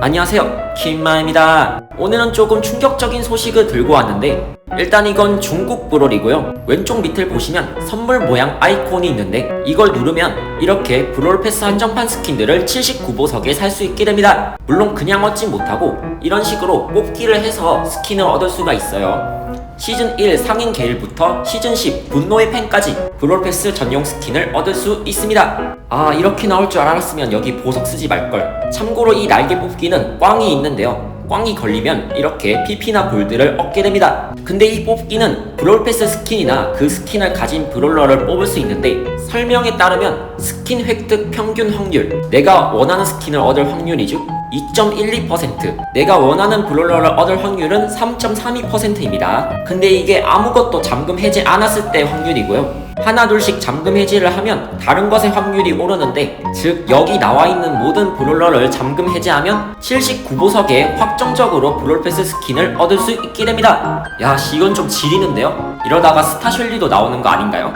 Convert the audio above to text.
안녕하세요. 킴마입니다. 오늘은 조금 충격적인 소식을 들고 왔는데 일단 이건 중국 브롤이고요. 왼쪽 밑을 보시면 선물 모양 아이콘이 있는데 이걸 누르면 이렇게 브롤 패스 한정판 스킨들을 79보석에 살 수 있게 됩니다. 물론 그냥 얻지 못하고 이런 식으로 뽑기를 해서 스킨을 얻을 수가 있어요 시즌 1 상인 게일부터 시즌 10 분노의 펜까지 브롤패스 전용 스킨을 얻을 수 있습니다. 아 이렇게 나올 줄 알았으면 여기 보석 쓰지 말걸. 참고로 이 날개 뽑기는 꽝이 있는데요. 꽝이 걸리면 이렇게 PP나 골드를 얻게 됩니다. 근데 이 뽑기는 브롤패스 스킨이나 그 스킨을 가진 브롤러를 뽑을 수 있는데 설명에 따르면 스킨 획득 평균 확률 내가 원하는 스킨을 얻을 확률이죠. 2.12% 내가 원하는 브롤러를 얻을 확률은 3.32%입니다. 근데 이게 아무것도 잠금 해제 안 했을 때 확률이고요. 하나 둘씩 잠금 해제를 하면 다른 것의 확률이 오르는데 즉 여기 나와 있는 모든 브롤러를 잠금 해제하면 79보석에 확정적으로 브롤패스 스킨을 얻을 수 있게 됩니다. 야 씨, 이건 좀 지리는데요? 이러다가 스타셜리도 나오는 거 아닌가요?